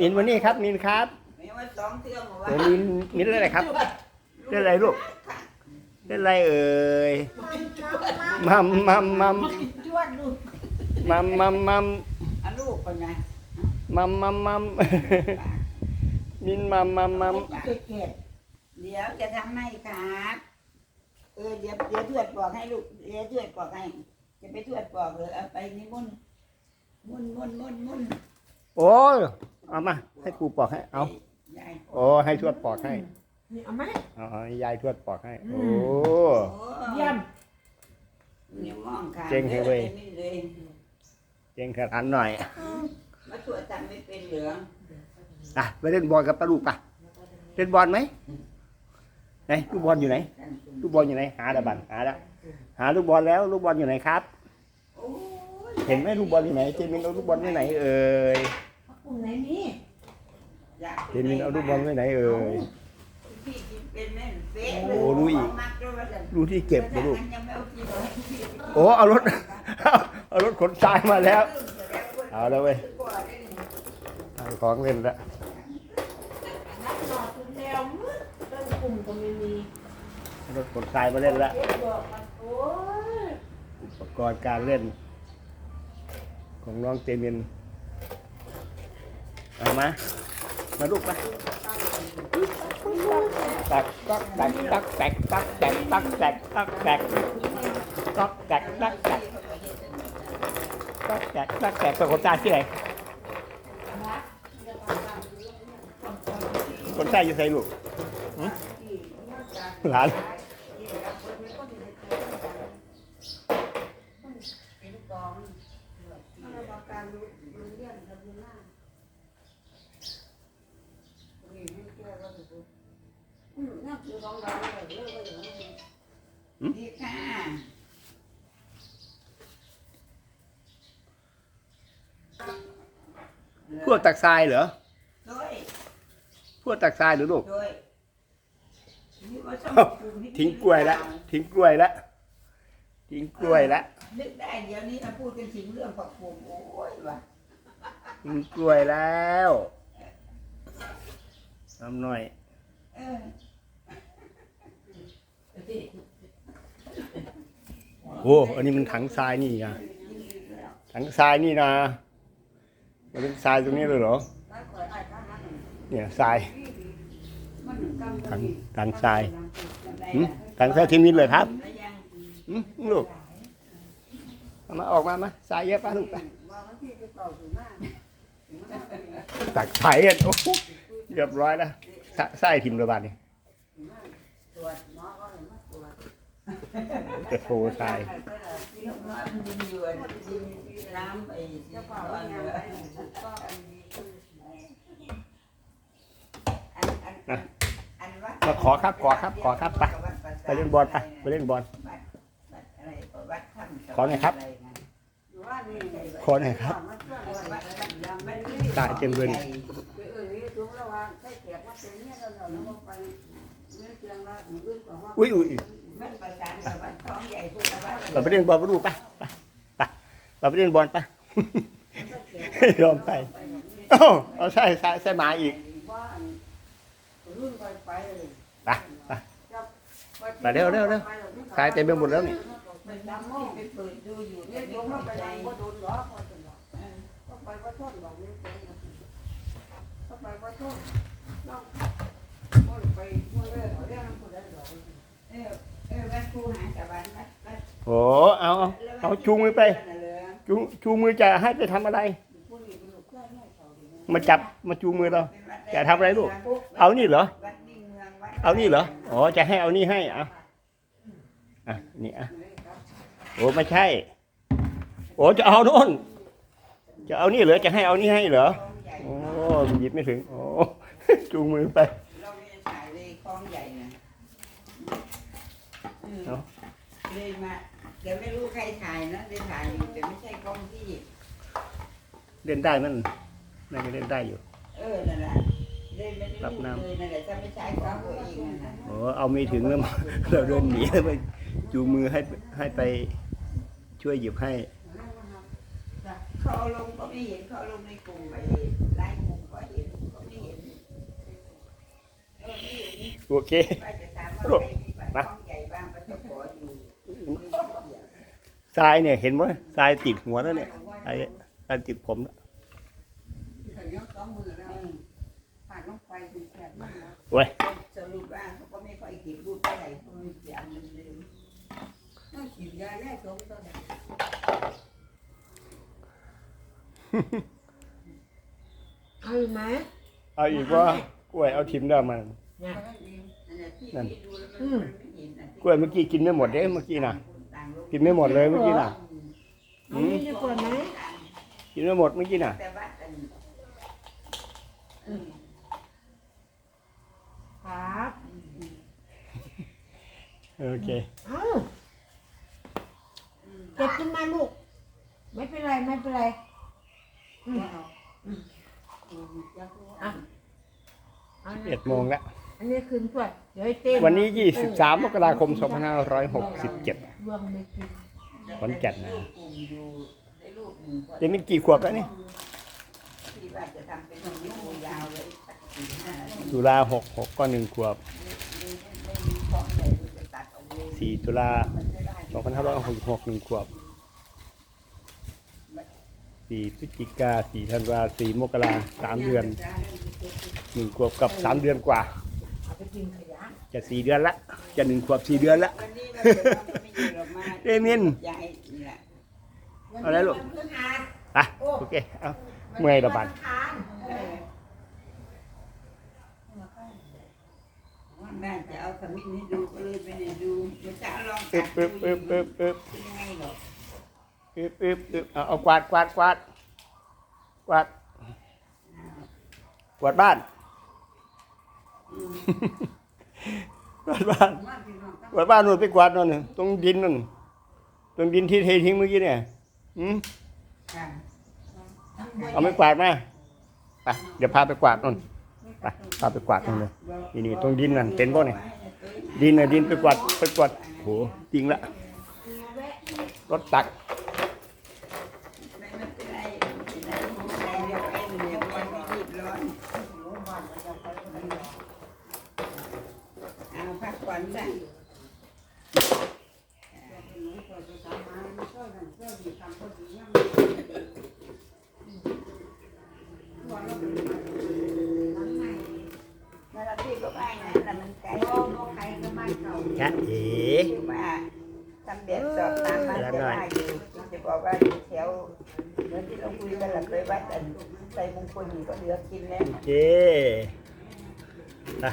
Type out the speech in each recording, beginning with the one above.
มินวันนี้ครับมินครับไม่ว่าสองเทื่อมาว่าโอ้มินมินเล่นอะไรครับเล่นอะไรลูกเล่นอะไรเอ่ยมัมมัมมัมจวดลูกมัมมัมมัมอะลูกคนไงมัมมัมมัมมินมัมมัมมัมเก็บเดี๋ยวจะทำให้ครับเออเดี๋ยวเดี๋ยวทวดบอกให้ลูกเดี๋ยวทวดบอกให้จะไปทวดบอกเลยเอาไปนิมนต์มุ่นมุ่นมุ่นมุ่นโอ้ย เอามา ให้ครูปอกให้ เอายายโอ้ให้ทวดปอกให้นี่เอาไหมเอาเอาให้ยายทวดปอกให้ โอ้โอ้เยี่ยมนิ้วมองค่ะเจ๋งเว้ยนี่เลยเจงขนาดหน่อย มาทวดทำไม่เป็นเหลืองอะไปเล่นบอลกับป้าลูกป่ะ เล่นบอลไหมไหนลูกบอลอยู่ไหนลูกบอลอยู่ไหน หาดะบันหาแล้วหาลูกบอลแล้ว ลูกบอลอยู่ไหนครับ โอ้ยเห็นไหมลูกบอลอยู่ไหน เจมินเอาลูกบอลไว้ไหนเอ่ยก ลุ่มไหนนี่อยากเจมินเอาลูกบอลไว้ไหนเอ่ย พี่กินเป็นแม่นเป๊ะโอ้รู้อีก มักด้วยว่าจะดูที่เก็บนะลูก ยังไม่เอากินเลยโอ้ เอารถ เอารถขนทรายมาแล้ว เอาแล้วเว้ยเอาของเล่นละนักหนอดคุณแล้วมึงเต้นกลุ่มก็ไม่มีเอารถขนทรายมาเล่นละ เด็กบอกมันโอ้ยอุปกรณ์การเล่น ของน้องเจมิน เอามา มาลูกมาตักตักตักตักแตกตักแตกตักแตกตักแตกตักแตกตักแตกตักแตกตักแตกเป็นคนใต้ที่ไหนคนใต้อยู่ไสลูกหึหลาน ดีค่ะพวกตักทรายเหรอด้วยพวกตักทรายหรือลูกด้วยนี่ว่าสมเอ้าบูรณ์ทิ้งกล้วยแล้วทิ้งกล้วยแล้วทิ้งกล้วยแล้วนึกได้เดี๋ยวนี้ถ้าพูดกันถึงเรื่องผักบุ้งโอ้ยว่ะทิ้งกล้วยแล้วทำหน่อย เออ โอ้อันนี้มันถังทรายนี่นะถังทรายนี่นะมันเป็นทรายตรงนี้เลยเหรอ เนี่ยทรายถังถังทรายหืมถังทรายที่มินเลยครับอืมลูกเอามาออกมามาทรายเยอะป่ะลูกไปตักไผ่กันโอ้เรียบร้อยแล้วสไส้ทิมระบาดนี่ โชว์รายมาขอครับขอครับขอครับไปไปเล่นบอลไปไปเล่นบอลขอหน่อยครับ ขอหน่อยครับตายเต็มเลยอุ้ยอุ้ย วัดประสานกับวัดท้องใหญ่พวกวัดเราไปเล่นบอลไปดูไปไปไปเราไปเล่นบอลไปยอมไป เอ้าเอาใช่ใช่ใช่หมาอีกไปไปไปเร็วเร็วเร็วทรายเต็มไปหมดแล้วนี่มันดำมองไป เออวัดครูหาสวรรค์วัดวัดโอ้เอาเอาเอาจูมือไปจูงจูมือจะให้ไปทำอะไร มาจับมาจูมือเรา จะทำอะไรลูก เอานี่เหรอ วัดนิ่งเมืองวัดเอานี่เหรอ อ๋อ จะให้เอานี่ให้อะอะนี่อะโอ้ไม่ใช่ โอ้จะเอาโน่น จะเอานี่เหรอ จะให้เอานี่ให้เหรอ โอ้หยิบไม่ถึง โอ้ จูงมือไป เนาะลยมาเดี๋ยวไม่รู้ใครถ่ายนะได้ถ่ายอยู่แต่ไม่ใช่กล้องที่ เล่นได้มันน่าจะเล่นได้อยู่ เออนั่นแหละไรับะน้ำ เลยนไม่ใช้ตัวนั่โอ้เอาไม่ถึงแล้ว เราเดินหนีแล้วไปจูมือให้ให้ไปช่วยหยิบให้ เขาลงก็ไม่เห็นเขาลงในกลุ่มไปไลน์กลุ่มก็เห็นก็ไม่เห็นโอเค ว่จะถามว่าใครมีบัต บ้างก็จะขออยู่ทรายเนี่ยเห็นไหมทรายติดหัวแล้วเนี่ยทรายทรายติดผมแล้วสองมือแล้วผ่านลงไปดูแสบมากแล้วเว้ยสรุปว่าเขาก็ไม่ค่อยคิดรูปเท่าไหร่เพราะมันเสียมันลืมต้องฉีดยาแน่สมตัวเนี่ยเอาอีกไหมเอาอีกว่ากล้วยเอาทิมได้มันเนี่ยนั่นแหละที่พี่ดูแล้วมั กล้วยเมื่อกี้กินไม่หมดเด้เมื่อกี้น่ะต่างโลกกินไม่หมดเลยเมื่อกี้น่ะเอานี่ดีกว่าไหมกินไม่หมดเมื่อกี้น่ะแต่ว่าอันอืมครับโอเคเอาเก็บขึ้นมาลูก ไม่เป็นไรไม่เป็นไรอืมอะเอานะเอ็ดโมงแล้ว อันนี้คืนตรวจเดี๋ยวให้เต้นวันนี้ 23 มกราคม 2567 รวมไม่กินขอนแก่นนะกลุ่มอยู่ในรูปหนึ่งก็เดี๋ยวนี้กี่ขวบแล้วนี่ที่ว่าจะทำเป็นวิดีโอยาวเลยสักสี่ห้านาทีตุลา6 6ก็หนึ่งขวบไม่ไม่มีของใหญ่จะตัดออกเลย4ตุลามันจะได้2566หนึ่งขวบ4พฤศจิกา4ธันวา4มกราสามเดือนหนึ่งขวบกับสามเดือนกว่าเอาไป กินขยะจะสี่เดือนละ จะหนึ่งขวบสี่เดือนละวันนี้เราจะไม่อยู่หรอกมาเอมิน ยายนี่แหละเอาอะไรลูกวันพฤหัสอะโอเคเอาเมื่อยระบาดวันอังคารเออน่าจะเอาขมิ้นให้ดูก็เลยไปไหนดูเดี๋ยวจะลองอึตับดอึบอึบอึบอึบเป็นยังไงหรอกอึบอึบอึบเอาเอากวาดกวาดกวาดกวาดกวาดบ้านก วาดบ้านกวาดบ้านนู่นไปกวาดนู่นน่ะตรงดินนู่นตรงดินที่เททิ้งเมื่อกี้เนี่ยอืมค่ะเอาไม่กวาดมาไปเดี๋ยวพาไปกวาดนู่นไปพาไปกวาดนู่นเลยนี่นี่ตรงดินนั่นเป็นป่ะเนี่ยดินน่ะดินไปกวาดไปกวาดโหจริงละรถตัก ไม่เป็นไรไม่เป็นไรเดี๋ยวไปเดี๋ยวไปไม่รีบร้อนเอา พักผ่อนซะมาที่ก็ไม่นะแต่มันไกลโอ้โหใครก็ไม่เก่าจ๊ะเอ๋ที่ว่าทำแบบสอบตามมาจะได้อยู่จะบอกว่าอยู่แถวเหมือนที่เราคุยกันหลังเลยว่าอันใส่มงคลอยู่ก็เหลือกินแล้วโอเคอะ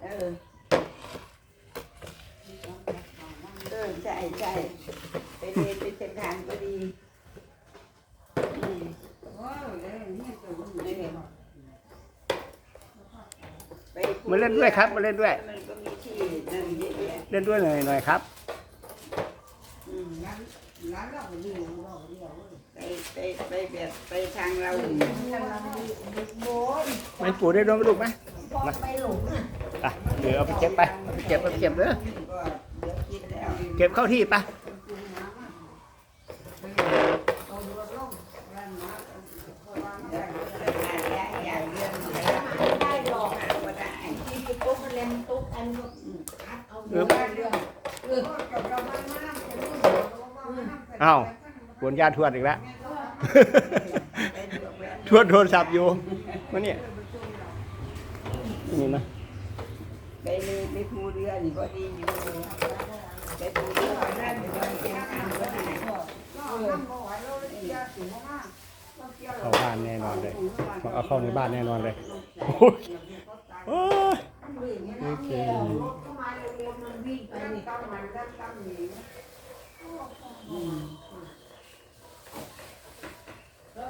เออเออใช่ใช่ไปเรียนไปเส้นทางก็ดีอืมไปภูมาเล่นด้วยครับมาเล่นด้วย มันก็มีที่นั่นเยอะแยะเล่นด้วยหน่อยหน่อยครับ อืมร้านเราก็ดีเราก็ดีเราไปไปไปแบบไปทางเราโบนไม่ปูได้ด้วยไหมลูกไหมพอไปหลงอะ อะเดี๋ยวเอาไปเก็บไปเอาไปเก็บเอาไปเก็บเด้อเก็บเข้าที่ไปอ้านน้เดี๋ยวจะทานยาอย่างเรื่องอะไรำได้ดอกก็ได้ที่ไปเอันก็คัดเอาเรื่องเรื่องเอออ้าวนยาทวดอีกแล้วไปดูแหวนทวดโทรศัพท์อยู่มาเนี่ยนี่นะ ไปเลยไปภูเรือนี่ก็ดีอยู่ไปภูเรือก็ได้ไปนอนเตียงทางก็ด้เข้าบ้านแน่นอนเลย เอาเข้าในบ้านแน่นอนเลยโอ้ยโอ้ยโอเครถเข้ามาเร็วๆมันวิ่งอืม